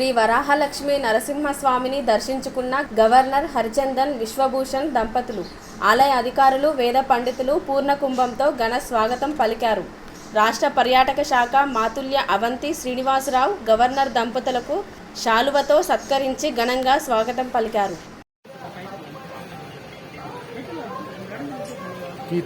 శ్రీ వరాహలక్ష్మి నరసింహస్వామిని దర్శించుకున్న గవర్నర్ హరిచందన్ విశ్వభూషణ్ దంపతులు. ఆలయ అధికారులు వేద పండితులు పూర్ణకుంభంతో ఘన స్వాగతం పలికారు. రాష్ట్ర పర్యాటక శాఖ మాతుల్య అవంతి శ్రీనివాసరావు గవర్నర్ దంపతులకు శాలువతో సత్కరించి ఘనంగా స్వాగతం పలికారు. తీ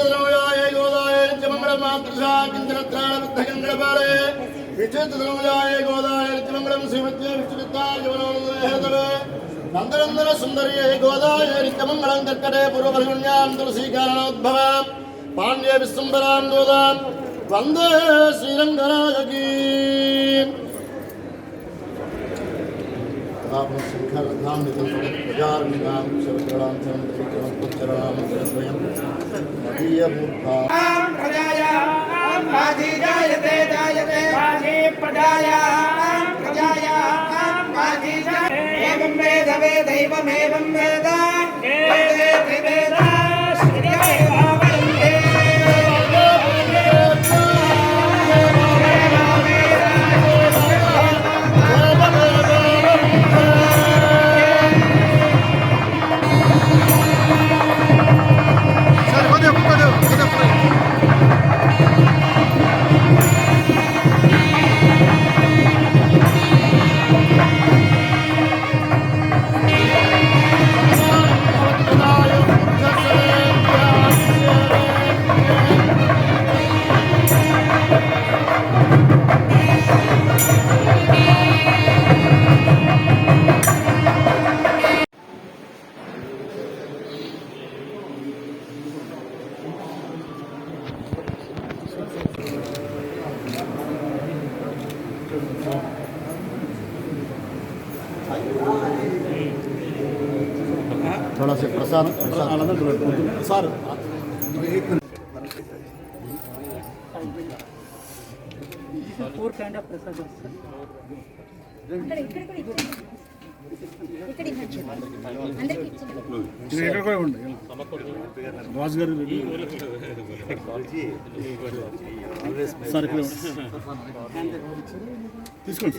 വിശുദ്ധതലമുലായ ഗോദായ രജമംഗളം മാതൃശാകിന്ദ്രത്രാണബുദ്ധകങ്ങളെ വിശുദ്ധതലമുലായ ഗോദായ രജമംഗളം ശ്രീമത്യ വിഷ്ണുത്താജവനോദയതവേ നന്ദനന്ദന സുന്ദരിയെ ഗോദായ രജമംഗളം തെക്കടേ പൂർവപരിഗുണ്യാം തുളസീകാരണോദ്ഭവാം പാണ്ഡ്യ വിസ്തുംബരാം ഗോദാം വന്ദേ ശ്രീരംഗനായകീ तापं शङ्खरत्नां नितं प्रजार्मिकां शरकरां चन्द्रविक्रमं पुच्छरां शरद्वयं मदीयमूर्धां प्रजायां बाधि जायते जायते बाधि प्रजायां प्रजायां बाधि जायते एवं वेद वेदैवमेवं वेद थोड़ा से प्रसाद प्रसाद। For kind of Prasad Raju గారు సార్ తీసుకోండి